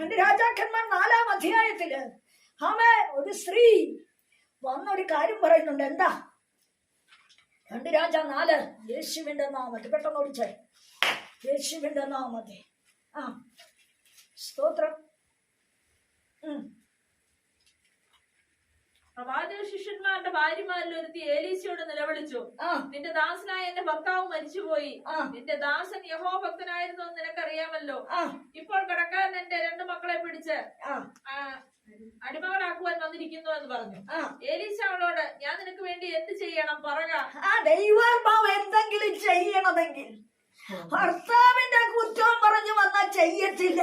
രണ്ട് രാജാക്കന്മാർ നാലാം അധ്യായത്തിൽ ആമേ ഒരു സ്ത്രീ വന്നൊരു കാര്യം പറയുന്നുണ്ട്. എന്താ? രണ്ട് രാജ നാല്. യേശുവിന്റെ നാമത്തെ പെട്ടെന്ന് ഓടിച്ചേ. യേശുവിന്റെ നാമത്തെ ആ സ്തോത്രം. ഉം. പ്രവാചക ശിഷ്യന്മാരുടെ ഭാര്യമാരിൽ ഒരുത്തി ഏലീസിയോട് നിലവിളിച്ചു. നിന്റെ ദാസനായ എന്റെ ഭർത്താവ് മരിച്ചുപോയി. നിന്റെ ദാസൻ യഹോ ഭക്തനായിരുന്നു എന്ന് നിനക്കറിയാമല്ലോ. ഇപ്പോൾ കടക്കാരൻ എന്റെ രണ്ട് മക്കളെ പിടിച്ച് അടിമകളാക്കുവാൻ വന്നിരിക്കുന്നു എന്ന് പറഞ്ഞു. ഏലീസ അവളോട് ഞാൻ നിനക്ക് വേണ്ടി എന്ത് ചെയ്യണം? പറക. ദൈവാത്മാവ് എന്തെങ്കിലും ചെയ്യണമെങ്കിൽ ഭർത്താവിന്റെ കുറ്റം പറഞ്ഞു വന്നാൽ ചെയ്യത്തില്ല.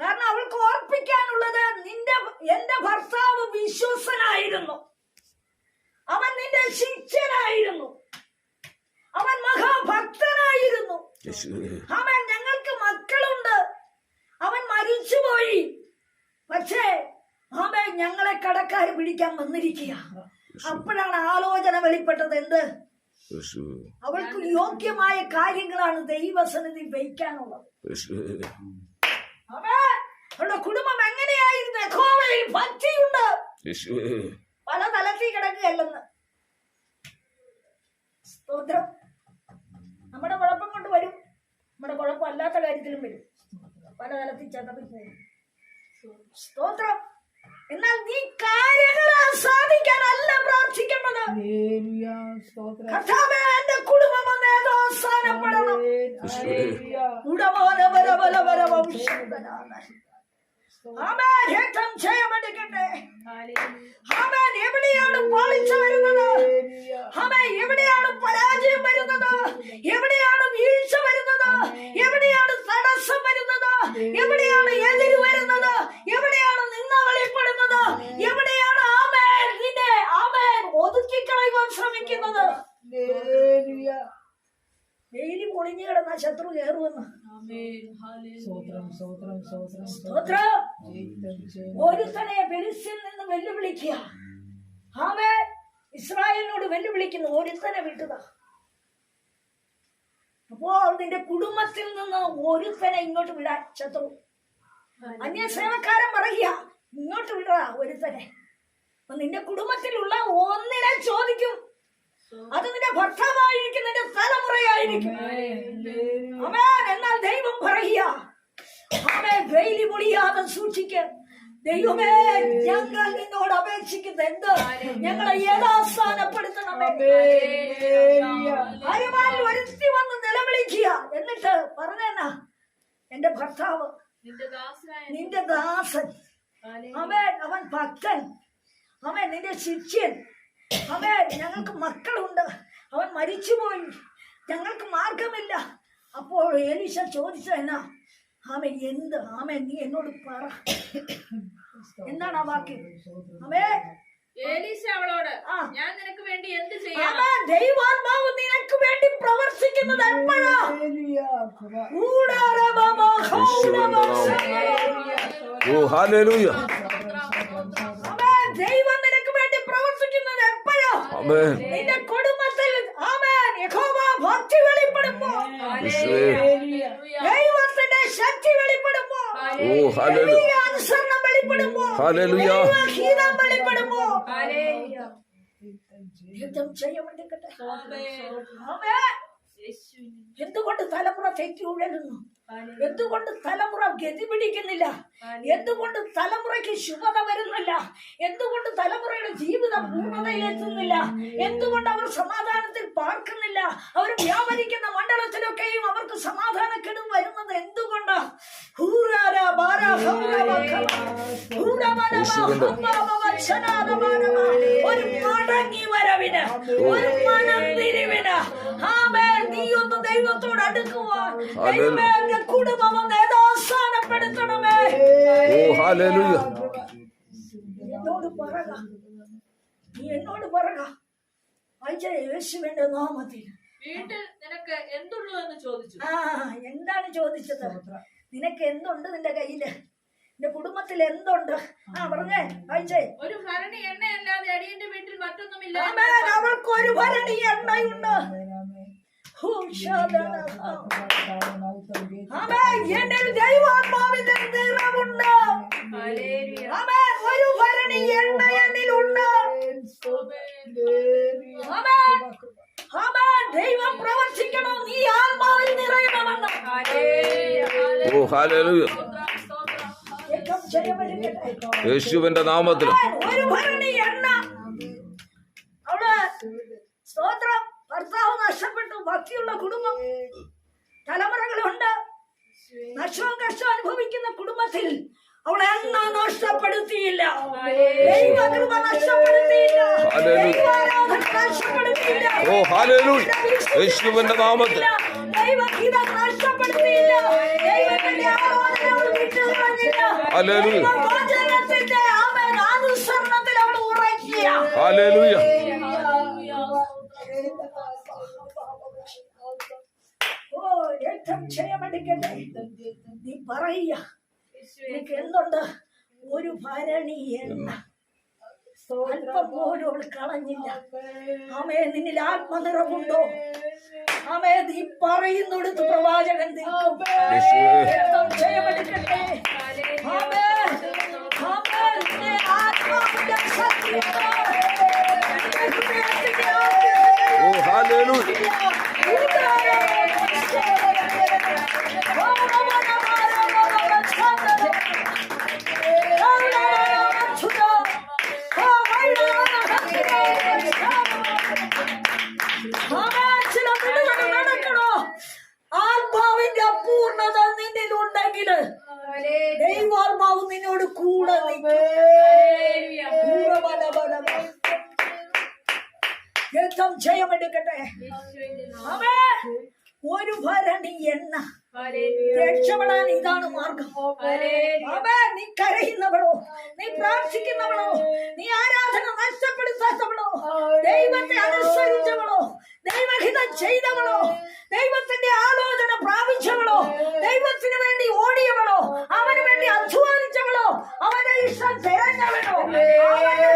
കാരണം അവൾക്ക് ഓർപ്പിക്കാനുള്ളത് നിന്റെ എന്റെ ഭർത്താവ് വിശ്വസനായിരുന്നു. അവൻ നിന്റെ ശിഷ്യനായിരുന്നു. അവൻ മഹാഭക്തനായിരുന്നു. അവൻ ഞങ്ങൾക്ക് മക്കളുണ്ട്. അവൻ മരിച്ചുപോയി. പക്ഷേ അവൻ ഞങ്ങളെ കടക്കാർ പിടിക്കാൻ വന്നിരിക്കുക. അപ്പോഴാണ് ആലോചന വെളിപ്പെട്ടത്. എന്ത്? അവൾക്ക് യോഗ്യമായ കാര്യങ്ങളാണ് ദൈവസന്നിധി വയ്ക്കാനുള്ളത്. അവളുടെ കുടുംബം എങ്ങനെയായിരുന്നു? യഹോവയിൽ ഭക്തിയുണ്ട് പല തലത്തിൽ കിടക്കുകയല്ലെന്ന്. സ്തോത്രം. നമ്മുടെ കുഴപ്പം കൊണ്ട് വരും. നമ്മുടെ കുഴപ്പമല്ലാത്ത കാര്യത്തിലും വരും. പല തലത്തിൽ പോകും. സ്തോത്രം. എന്നാൽ നീ കാര്യങ്ങൾ സാധിക്കാനല്ല പ്രാർത്ഥിക്കേണ്ടത്. ഹല്ലേലൂയ, സ്തോത്രം. കർത്താവേ എന്റെ കുടുംബം ഒന്ന് ഏതോ അവസാനപ്പെടണം. ഹല്ലേലൂയ. ഉടമാനവരവരവരവംശനാണ്. ആമേൻ. ഏറ്റവും ജയമെടുക്കട്ടെ ആമേൻ. എവിടെയാണ് പാളിച്ച വരുന്നത്. ആമേൻ. എവിടെയാണ് പരാജയം വരുന്നത് എവിടെയാണ് വീഴ്ച വരുന്നത് എവിടെയാണ് തടസ്സം വരുന്നത് എതിര് വരുന്നത് എവിടെയാണ് നിന്ന വെളിപ്പെടുന്നത് എവിടെയാണ് ആമേൻ നിന്നെ ആമേൻ ഒതുക്കിക്കളയുവാൻ ശ്രമിക്കുന്നത്. വെയിൽ പൊളിഞ്ഞു കിടന്ന ശത്രു കയറുമെന്ന്. ഒരുത്തനെ ബെലിസിൽ നിന്ന് വെല്ലുവിളിക്കുക. ആമേ ഇസ്രായേലിനോട് വെല്ലുവിളിക്കുന്നു. ഒരുത്തനെ വിട്ടുക അപ്പോൾ നിന്റെ കുടുംബത്തിൽ നിന്ന് ഒരുത്തനെ ഇങ്ങോട്ട് വിടാൻ ശത്രു. അന്യസേവക്കാരൻ പറയുക ഇങ്ങോട്ട് വിടുക ഒരുത്തനെ. അപ്പൊ നിന്റെ കുടുംബത്തിലുള്ള ഒന്നിനെ ചോദിക്കും. അത് നിന്റെ ഭർത്താവായിരിക്കും നിന്റെ തലമുറയായിരിക്കും. അമേൻ എന്നാൽ ദൈവം പറയുക. അവനെ വെയിലി പൊളിയാതെ സൂക്ഷിക്ക. ദൈവമേ ഞങ്ങൾ നിന്നോട് അപേക്ഷിക്കുന്നത് എന്ത്? ഞങ്ങളെ യഥാസ്ഥാനപ്പെടുത്തണമേ. ഹല്ലേലൂയ. ഭാര്യമാരിൽ ഒരുത്തി വന്ന് നിലവിളിക്കുക. എന്നിട്ട് പറഞ്ഞേനാ എന്റെ ഭർത്താവ് നിന്റെ ദാസൻ. അവൻ അവൻ ഭക്തൻ. അവൻ നിന്റെ ശിഷ്യൻ. അവൻ ഞങ്ങൾക്ക് മക്കളുണ്ട്. അവൻ മരിച്ചുപോയി. ഞങ്ങൾക്ക് മാർഗമില്ല. അപ്പോൾ ഏലീശ ചോദിച്ചു എന്നാ ആമൻ എന്ത്? ആമൻ നീ എന്നോട് പറ. എന്താണ് ആ വാക്ക്? ആമേ ഏലീശ അവളോട് ഞാൻ നിനക്ക് വേണ്ടി എന്ത് ചെയ്യാം ദൈവാത്മാവ് നിനക്ക് വേണ്ടി പ്രവർത്തിക്കുന്നത് എപ്പോഴാ? ഹല്ലേലൂയ. കൃപ. ഊടാരമമ ഹൗരമസമ. ഓ ഹാലേലൂയ അവൻ ദൈവം നിനക്ക് വേണ്ടി പ്രവർത്തിക്കുന്നത് എപ്പോഴാ ആമേൻ നിന്റെ കുടുംബത്തിൽ ആമേൻ. യഹോവ ഭക്തി ദൈവത്തിന്റെ ശക്തി ഓ ഹല്ലേലൂയ. അനുസരണം ഹല്ലേലൂയ. യുദ്ധം ആമേൻ. എന്തുകൊണ്ട് തലമുറ തെറ്റി ഉഴലുന്നു? എന്തുകൊണ്ട് തലമുറ ഗതി പിടിക്കുന്നില്ല? എന്തുകൊണ്ട് തലമുറയ്ക്ക് ശുഭത വരുന്നില്ല? എന്തുകൊണ്ട് തലമുറയുടെ ജീവിതം പൂർണതയിലെത്തുന്നില്ല? എന്തുകൊണ്ട് അവർ സമാധാനത്തിൽ പാർക്കുന്നില്ല? അവർ വ്യാപരിക്കുന്ന മണ്ഡലത്തിലൊക്കെയും അവർക്ക് സമാധാനക്കെടും വരുന്നത് എന്തുകൊണ്ട്. ഒരു മടങ്ങി വരവിന് ഒരു മനം തിരിവിന്. ആമേൻ. നീ ഒന്ന് ദൈവത്തോട് അടുക്കുവാൻ ദൈവമേ എന്റെ കുടുംബം ഒന്ന് ഓ എന്നോട് പറക. നീ എന്നോട് പറക. അയച്ച യേശുവിന്റെ നാമത്തിൽ. വീട്ടിൽ നിനക്ക് എന്തുള്ളൂ എന്ന് ചോദിച്ചു? ആ എന്താണ് ചോദിച്ചത്? നിനക്ക് എന്തുണ്ട് നിന്റെ കയ്യിൽ? നിന്റെ കുടുംബത്തിൽ എന്തുണ്ട്? ആ പറഞ്ഞേ അയച്ചേ. ഒരു ഭരണി എണ്ണയല്ലാതെ അടിയന്റെ വീട്ടിൽ മറ്റൊന്നുമില്ല. അവൾക്ക് ഒരു ഭരണി എണ്ണയുണ്ട്. എന്നിൽ ദൈവാത്മാവിന്റെ നിറവുണ്ട് ഒരു ഭരണി എണ്ണ എന്നിലുണ്ട് ദൈവം പ്രവർത്തിക്കണം നീ ആത്മാവിൽ നിറയണമെന്ന് യേശുവിന്റെ നാമത്തിൽ ഒരു ഭരണി എണ്ണ അവിടെ സ്തോത്രം. ഭർത്താവ് നഷ്ടപ്പെട്ടു. ബാക്കിയുള്ള കുടുംബം. തലമുറകളുണ്ട്. നഷ്ടവും കഷ്ടവും അനുഭവിക്കുന്ന കുടുംബത്തിൽ അവളെ എണ്ണ നഷ്ടപ്പെടുത്തിയില്ല. ദൈവകൃപ നഷ്ടപ്പെടുത്തിയില്ല. നഷ്ടപ്പെടുത്തിയില്ല. നാമത്തിൽ. ദൈവഗീതം ദൈവത്തിന്റെ അവൾ അനുസരണത്തിൽ അവൾ ഉറക്കിയ ഏറ്റവും ക്ഷയമെടുക്കട്ടെ നീ പറയ എനിക്ക് എന്തുണ്ട്? ഒരു ഭരണി എന്ന അല്പം പോലും അവൾ കളഞ്ഞില്ല. ആമേ നിന്നിൽ ആത്മനിറമുണ്ടോ ആമേ നീ പറയുന്നിടത്ത് പ്രവാചകൻ നിൽക്കും. ആമേ ആമേ നിന്റെ ആത്മാവിന്റെ സത്യമാണ് നിന്റെ ഹൃദയത്തിന്റെ ഇതാണ് മാർഗം. നീ കരയുന്നവളോ? നീ പ്രാർത്ഥിക്കുന്നവളോ? നീ ആരാധന നഷ്ടപ്പെടുത്താത്തവളോ? ദൈവത്തെ അനുസരിച്ചവളോ? ദൈവഹിതം ചെയ്തവളോ? ദൈവത്തിന്റെ ആലോചന പ്രാപിച്ചവളോ? ദൈവത്തിന് വേണ്ടി ഓടിയവളോ? അവന് വേണ്ടി അധ്വാനിച്ചവളോ? അവന്റെ ഇഷ്ടം തിരഞ്ഞവളോ? അവന്റെ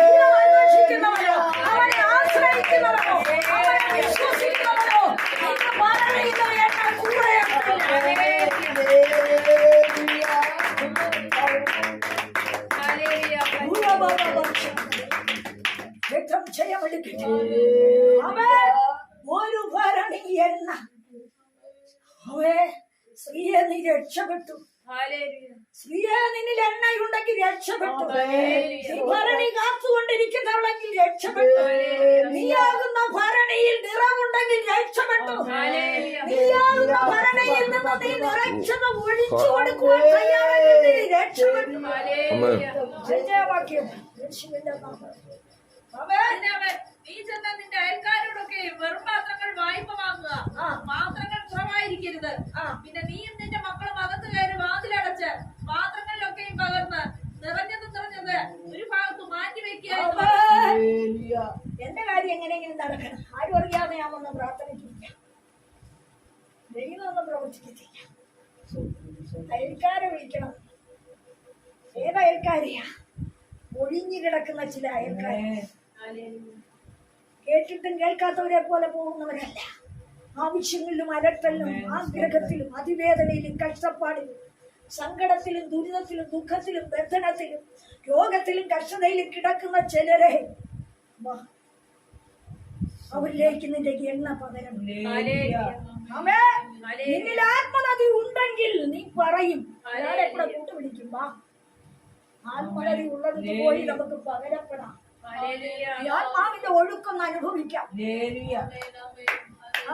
രക്തം ചെയ്യാമെടുക്കട്ടെ അവൻ ഒരു ഭരണി എന്ന അവേ സ്ത്രീയെ നീ രക്ഷപ്പെട്ടു സ്ത്രീയെ നിന്നിൽ എണ്ണയുണ്ടെങ്കിൽ രക്ഷപ്പെട്ടു. ഭരണി കാത്തുകൊണ്ടിരിക്കുന്നവളെങ്കിൽ രക്ഷപ്പെട്ടു. നീയാകുന്ന ഭരണിയിൽ നിറമുണ്ടെങ്കിൽ രക്ഷപ്പെട്ടു. നീയാകുന്ന ഭരണിയിൽ നിന്ന് നീ നിറച്ചത് ഒഴിച്ചു കൊടുക്കുവാൻ തയ്യാറെങ്കിൽ നീ രക്ഷപ്പെട്ടു. നീ ചെന്ന നിന്റെ അയൽക്കാരോടൊക്കെ വെറും പാത്രങ്ങൾ വായ്പ വാങ്ങുക. ആ. പാത്രങ്ങൾ കുറവായിരിക്കരുത്. ആ. പിന്നെ നീയും നിന്റെ മക്കളും അകത്ത് കയറി വാതിലടച്ച് പാത്രങ്ങളിലൊക്കെയും പകർന്ന് നിറഞ്ഞത് നിറഞ്ഞത് ഒരു ഭാഗത്ത് മാറ്റി വെക്കുക. എന്റെ കാര്യം എങ്ങനെയെങ്കിലും നടക്കണം. ആരും അറിയാതെ ഞാൻ വന്ന് പ്രാർത്ഥനയ്ക്കില്ല ദൈവമൊന്നും പ്രവർത്തിക്കത്തില്ല അയൽക്കാരെ വിളിക്കണം. ഏത് അയൽക്കാരെയാ? ഒഴിഞ്ഞു കിടക്കുന്ന ചില അയൽക്കാരെ കേട്ടിട്ടും കേൾക്കാത്തവരെ പോലെ പോകുന്നവരല്ല. ആവശ്യങ്ങളിലും അലട്ടലിലും ആഗ്രഹത്തിലും അതിവേദനയിലും കഷ്ടപ്പാടിലും സങ്കടത്തിലും ദുരിതത്തിലും ദുഃഖത്തിലും ബന്ധനത്തിലും രോഗത്തിലും കഷ്ടതയിലും കിടക്കുന്ന ചിലരെ അവരിലേക്ക് നിന്റെ എണ്ണ പകരം ആമേ നിന്നിൽ ആത്മനദി ഉണ്ടെങ്കിൽ നീ പറയും. കൂട്ടുപിടിക്കും? വാ. ആത്മനദി ഉള്ളത് പോയി നമുക്ക് പകരപ്പെടാം. ഈ ആത്മാവിന്റെ ഒഴുക്കൊന്ന് അനുഭവിക്കാം.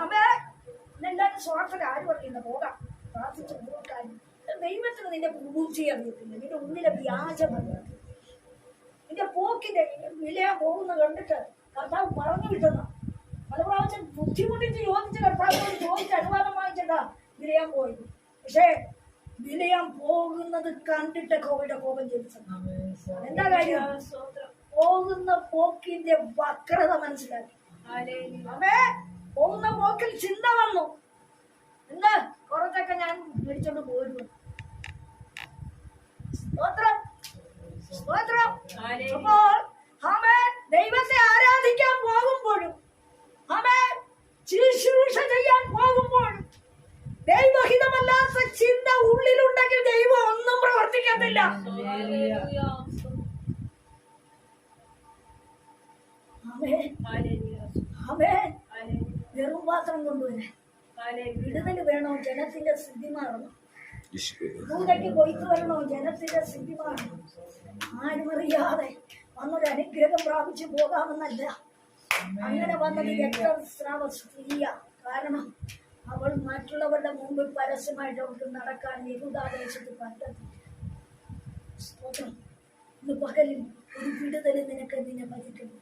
ആമേ എല്ലാവരും സ്വാർത്ഥത ആരും അറിയുന്ന പോകാം. പ്രാർത്ഥിച്ച ദൈവത്തിന് നിന്റെ പൂജി അറിയത്തില്ല നിന്റെ ഉള്ളിലെ വ്യാജം അറിയത്തില്ല നിന്റെ പോക്കിന്റെ വിലയാ പോകുന്ന കണ്ടിട്ട് കർത്താവ് പറഞ്ഞു വിട്ടതാ. പല പ്രാവശ്യം ബുദ്ധിമുട്ടിച്ച് ചോദിച്ച് കർത്താവിനോട് ചോദിച്ച് അനുവാദം വാങ്ങിച്ചതാ. വിലയാൻ പോയി പക്ഷേ വിലയാൻ പോകുന്നത് കണ്ടിട്ട് കോവിയുടെ കോപം ജനിച്ചത്. എന്താ കാര്യം? പോകുന്ന പോക്കിന്റെ വക്രത മനസ്സിലാക്കി. അവേ പോകുന്ന പോക്കിൽ ചിന്ത വന്നു. എന്താ? കുറച്ചൊക്കെ ഞാൻ മേടിച്ചോണ്ട് പോരുന്നു സ്തോത്രം. സ്തോത്രം. അപ്പോൾ ആമേൻ ദൈവത്തെ ആരാധിക്കാൻ പോകുമ്പോഴും ആമേൻ ശുശ്രൂഷ ചെയ്യാൻ പോകുമ്പോഴും ദൈവഹിതമല്ലാത്ത ചിന്ത ഉള്ളിലുണ്ടെങ്കിൽ ദൈവം ഒന്നും പ്രവർത്തിക്കത്തില്ല. വെറും പാത്രം കൊണ്ടുവരാൻ. വിടുതൽ വേണോ? ജനത്തിന്റെ സ്ഥിതി മാറണം. ഭൂതയ്ക്ക് കൊയ്ത്തു വരണോ? ജനത്തിന്റെ സ്ഥിതിമാണ് ആരും അറിയാതെ വന്നൊരു അനുഗ്രഹം പ്രാപിച്ചു പോകാമെന്നല്ല. അങ്ങനെ വന്നത് രക്തസ്രാവ സ്ത്രീയ കാരണം അവൾ മറ്റുള്ളവരുടെ മുമ്പിൽ പരസ്യമായിട്ട് അവൾക്ക് നടക്കാൻ യഹൂദാദേശത്ത് പറ്റും ഇന്ന് പകലിൽ ഒരു വിടുതൽ നിനക്ക് നിന്നെ ഭരിക്കുന്നു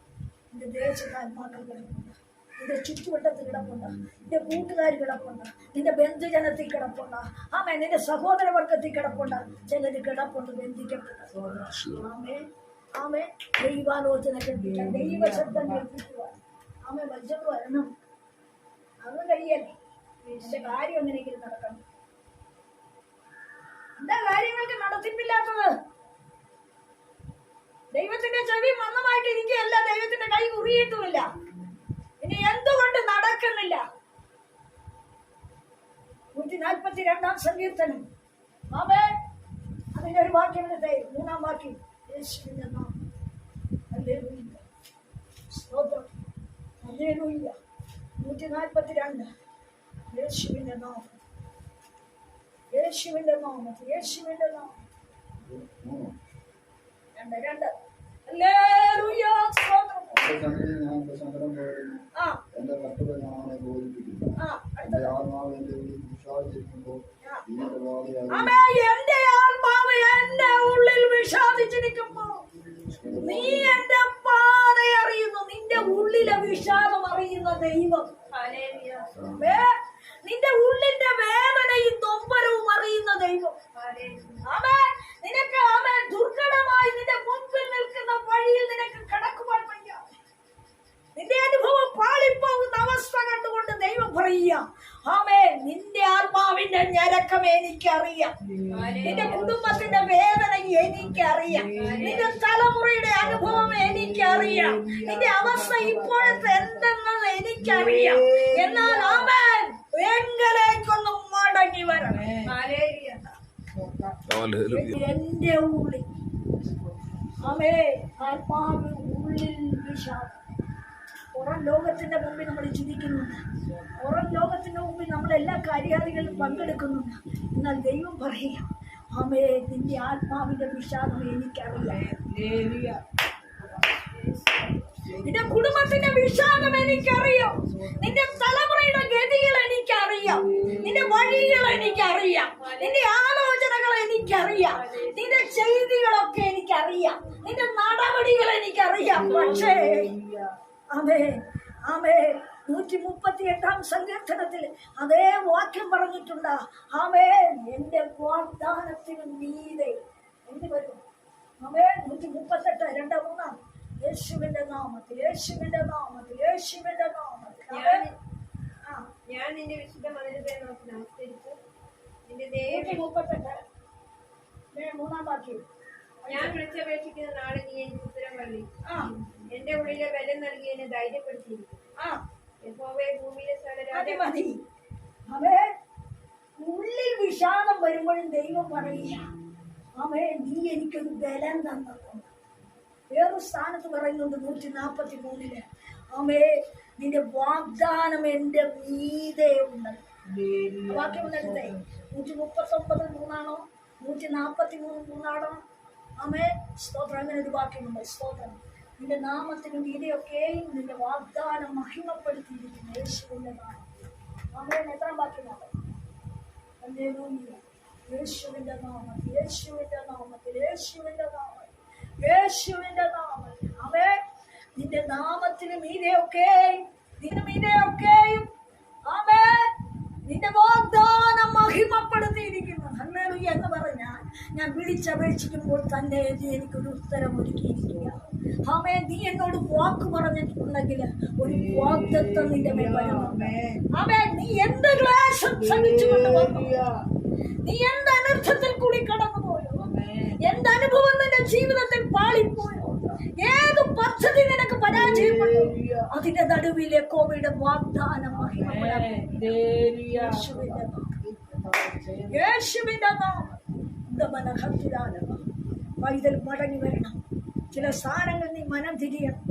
നിന്റെ ദേശത്താത്മാക്കൾ കിടപ്പുണ്ട് നിന്റെ ചുറ്റുവട്ടത്ത് കിടപ്പുണ്ട്. നിന്റെ കൂട്ടുകാർ കിടപ്പുണ്ട്. നിന്റെ ബന്ധുജനത്തിൽ കിടപ്പുണ്ട്. ആമേ നിന്റെ സഹോദര വർഗത്തിൽ കിടപ്പുണ്ട്. ചിലര് കിടപ്പുണ്ട്. ബന്ധിക്കപ്പെട്ട ആമേ ആമേ ദൈവാലോചന ദൈവശബ്ദം കേൾപ്പിക്കുക. ആമേ വജ്രം വരണം. അത് കഴിയല്ലേ? എന്റെ കാര്യം എങ്ങനെയെങ്കിലും നടക്കണം. എന്താ കാര്യങ്ങൾക്ക് നടത്തിപ്പില്ലാത്തത് ദൈവത്തിന്റെ ചെവി മന്ദമായിട്ട് ഇരിക്കുകയല്ല ദൈവത്തിന്റെ കൈ കുറിയിട്ടുമില്ല. ഇനി എന്തുകൊണ്ട് നടക്കുന്നില്ല? നൂറ്റി നാൽപ്പത്തി രണ്ടാം സങ്കീർത്തനം. മാമേ അതിന്റെ ഒരു വാക്യം എടുത്തേ. മൂന്നാം വാക്യം. യേശുവിന്റെ നാം. നൂറ്റി നാൽപ്പത്തി രണ്ട് യേശുവിന്റെ നാമം. യേശുവിന്റെ നാമത്തിൽ യേശുവിന്റെ നാമം രണ്ട് രണ്ട്. എന്റെ കട്ടുകൾ ഞാൻ ആ എന്റെ ആത്മാവ് എന്റെ ഉള്ളിൽ ആമേ എന്റെ ആത്മാവ് എന്റെ ഉള്ളിൽ വിഷാദിച്ചിരിക്കുമ്പോ നീ എന്റെ എന്തെന്നത് എന്നാൽ ആമേൻ എങ്കിലേക്കൊന്നും മടങ്ങി വരണം. ഹല്ലേലൂയ. ഹല്ലേലൂയ എന്റെ ഉള്ളിൽ. ആമേ ആത്മാവ് ഉള്ളിൽ വിഷാദം പുറം ലോകത്തിന്റെ മുമ്പിൽ നമ്മൾ ചിരിക്കുന്നുണ്ട് പുറം ലോകത്തിന്റെ മുമ്പിൽ നമ്മൾ എല്ലാ കാര്യാദികളിലും പങ്കെടുക്കുന്നുണ്ട്. എന്നാൽ ദൈവം പറയുക ആമേ നിന്റെ ആത്മാവിന്റെ വിഷാദം എനിക്കറിയാം. നിന്റെ കുടുംബത്തിന്റെ വിഷാദം എനിക്കറിയാം. നിന്റെ തലമുറയുടെ ഗതികൾ എനിക്കറിയാം. നിന്റെ വഴികൾ എനിക്കറിയാം. നിന്റെ ആലോചനകൾ എനിക്കറിയാം. നിന്റെ ചെയ്തികളൊക്കെ എനിക്കറിയാം. നിന്റെ നടപടികൾ എനിക്കറിയാം. പക്ഷേ അമേ ആമേ നൂറ്റി മുപ്പത്തി എട്ടാം സങ്കീർത്തനത്തിൽ അതേ വാക്യം പറഞ്ഞിട്ടുണ്ട്. ആമേ എന്റെ വാഗ്ദാനത്തിന് മീതെ എന്ത് വരും? ആമേ നൂറ്റി മുപ്പത്തെട്ട് രണ്ട് മൂന്നാം. യേശുവിന്റെ നാമത്തിൽ യേശുവിന്റെ നാമത്തിൽ യേശുവിന്റെ നാമത്തിൽ. ഞാൻ നിന്റെ വിശുദ്ധ മന്ദിരത്തെ നോക്കി നമസ്കരിച്ചു. നിന്റെ ദേവി മുപ്പത്തെട്ട് മൂന്നാം വാക്യം. ഞാൻ വിളിച്ചപേക്ഷിക്കുന്ന നാളെ നീ എനിക്ക് ഉത്തരം പള്ളി ആ. എന്റെ ഉള്ളിലെ ബലം നൽകി എന്നെ ധൈര്യപ്പെടുത്തിയിരിക്കും അവേ ഉള്ളിൽ വിഷാദം വരുമ്പോഴും ദൈവം പറയുക അവേ നീ എനിക്കൊരു ബലം തന്നതുകൊണ്ട് വേറൊരു സ്ഥാനത്ത് പറയുന്നുണ്ട് നൂറ്റി നാൽപ്പത്തി മൂന്നിൽ അമ്മേ നിന്റെ വാഗ്ദാനം എന്റെ മീതെ ഉണ്ട്. വാക്യം എടുത്തേ നൂറ്റി മുപ്പത്തി ഒമ്പത് മൂന്നാണോ? നൂറ്റി നാൽപ്പത്തി മൂന്ന് മൂന്നാണോ? അമ്മേ സ്തോത്രം. അങ്ങനെ ഒരു വാക്യമുണ്ട്. സ്തോത്രം. നിന്റെ നാമത്തിന് മീതെയൊക്കെയും നിന്റെ വാഗ്ദാനം മഹിമപ്പെടുത്തിയിരിക്കുന്നു. യേശുവിന്റെ നാമം. അമ്മേ എത്ര വാക്യമാണ്. യേശുവിന്റെ നാമത്തിൽ യേശുവിന്റെ നാമത്തിൽ യേശുവിന്റെ നാമത്തിൽ. യേശുവിന്റെ നാമത്തിൽ. അവേ നിന്റെ നാമത്തിന് മീതെയൊക്കെയും നിന്റെ മീതെയൊക്കെയും ആമേ നിന്റെ വാഗ്ദാനം മഹിമപ്പെടുത്തിയിരിക്കുന്നു. അന്നേറി എന്ന് പറഞ്ഞാൽ ഞാൻ വിളിച്ചപേക്ഷിക്കുമ്പോൾ തന്നെ എനിക്കൊരു ഉത്തരം ഒരുക്കിയിരിക്കുക ആമേ നീ എന്നോട് വാക്ക് പറഞ്ഞിട്ടുണ്ടെങ്കിൽ ഒരു വാഗ്ദത്വം നിന്റെ മേൽ വരണം ആമേ നീ എന്ത് ക്ലേശം ശ്രമിച്ചുകൊണ്ട് വന്നു? നീ എന്ത് അനർത്ഥത്തിൽ കൂടി കടന്നുപോയോ? എന്ത് അനുഭവം നിന്റെ ജീവിതത്തിൽ പാളിപ്പോയോ? ഏത് പദ്ധതി നിനക്ക് പരാജയപ്പെട്ടു? അതിന്റെ നടുവിലെ കോവിഡ് വാഗ്ദാനം. യേശുവിന്റെ. പൈതൽ മടങ്ങി വരണം. ചില സ്ഥാനങ്ങൾ നീ മനം തിരിയണം.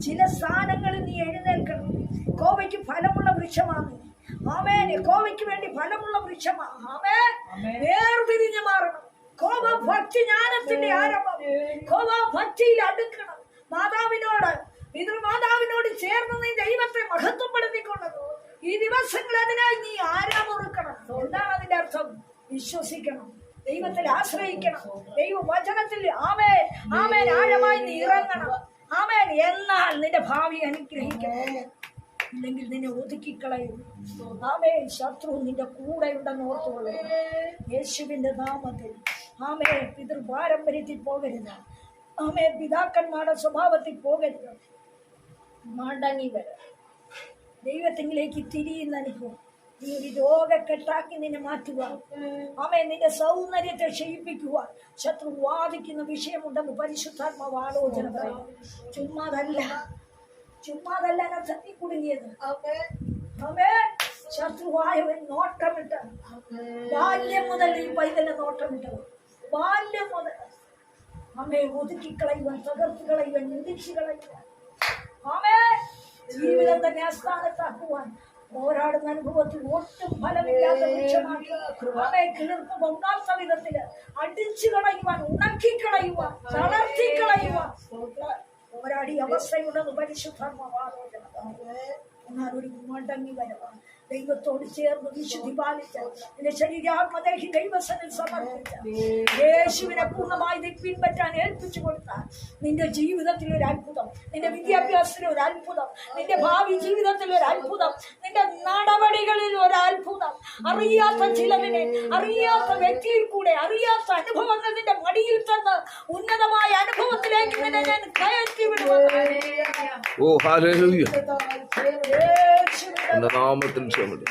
ചില സ്ഥാനങ്ങളിൽ നീ എഴുന്നേൽക്കണം. കോവയ്ക്ക് ഫലമുള്ള വൃക്ഷമാണ് ആമേനെ കോവയ്ക്ക് വേണ്ടി ഫലമുള്ള വൃക്ഷമാണ് ആമേ വേർതിരിഞ്ഞു മാറണം. കോപ ഭക്തി ജ്ഞാനത്തിന്റെ ആരംഭം. ഭക്തിയിൽ അടുക്കണം. മാതാവിനോട് പിതൃമാതാവിനോട് ചേർന്ന് നീ ദൈവത്തെ മഹത്വപ്പെടുത്തിക്കൊണ്ടത് ഈ ദിവസങ്ങൾ അതിനായി നീ ആരാമൊറുക്കണം. എന്താണ് അതിന്റെ അർത്ഥം. വിശ്വസിക്കണം. ദൈവത്തിൽ ആശ്രയിക്കണം. ദൈവ വചനത്തിൽ ആമേ ആമേൻ. ആഴമായി നീ ഇറങ്ങണം. ആമേൻ. എന്നാൽ നിന്റെ ഭാവി അനുഗ്രഹിക്കണം ഇല്ലെങ്കിൽ നിന്നെ ഒതുക്കിക്കളയും. ആമേ ശത്രു നിന്റെ കൂടെ ഉണ്ടെന്ന് ഓർത്തുകൊള്ളു യേശുവിന്റെ നാമത്തിൽ ആമേ പിതൃ പാരമ്പര്യത്തിൽ പോകരുത്. ആമേ പിതാക്കന്മാരുടെ സ്വഭാവത്തിൽ പോകരുത്. മടങ്ങി വരും. ദൈവത്തിങ്കിലേക്ക് തിരിയുന്ന അനുഭവം. നീ ഒരു രോഗക്കെട്ടാക്കി നിന്നെ മാറ്റുക. ആമേ നിന്റെ സൗന്ദര്യത്തെ ക്ഷയിപ്പിക്കുക. ശത്രു വാദിക്കുന്ന വിഷയമുണ്ടെന്ന് പരിശുദ്ധാത്മാവ് ആലോചന പറയും. ചുമ്മാതല്ല. ചുമ്മാതല്ല ഞാൻ തട്ടി കുടുങ്ങിയത് അവേ ശത്രുവായവൻ നോട്ടമിട്ട്. ബാല്യം മുതൽ ഈ പൈതന്നെ നോട്ടമിട്ടത്. ബാല്യം മുതൽ നമ്മെ ഒതുക്കിക്കളയുവാൻ തകർത്ത് കളയുവാൻ നിരീക്ഷി കളയുവാൻ ആമേ ജീവിതം തന്നെ അസ്ഥാനത്താക്കുവാൻ പോരാടുന്ന അനുഭവത്തിൽ ഒട്ടും ഫലമില്ലാത്ത വൃക്ഷമാക്കി. ആമേ കിളിർപ്പ് പൊങ്ങാത്ത വിധത്തിൽ അടിച്ചു കളയുവാൻ ഉണക്കി കളയുവാൻ തളർത്തി കളയുവാൻ പോരാടി അവസ്ഥയുണ്ടെന്ന് പരിശുദ്ധമാലോചന എന്നാൽ ഒരു മടങ്ങി വരവാൻ. ദൈവത്തോട് ചേർന്ന് വിശുദ്ധി പാലിച്ച് നിന്റെ ശരീരാത്മദേഹി ദൈവസനിൽ സമർപ്പിച്ച യേശുവിനെ പൂർണമായി പിൻപറ്റാൻ ഏൽപ്പിച്ചു കൊടുത്താൽ നിന്റെ ജീവിതത്തിൽ ഒരു അത്ഭുതം നിന്റെ വിദ്യാഭ്യാസത്തിൽ ഒരു അത്ഭുതം നിന്റെ ഭാവി ജീവിതത്തിൽ ഒരു അത്ഭുതം നിന്റെ നടപടികളിൽ ഒരു അത്ഭുതം. അറിയാത്ത ചിലവിനെ അറിയാത്ത വ്യക്തിയിൽ കൂടെ അറിയാത്ത അനുഭവങ്ങൾ നിന്റെ മടിയിൽ തന്ന് ഉന്നതമായ അനുഭവത്തിലേക്ക് നിന്നെ ഞാൻ കയറ്റി വിടുവാൻ നാമത്തിൽ ക്ഷമിക്കും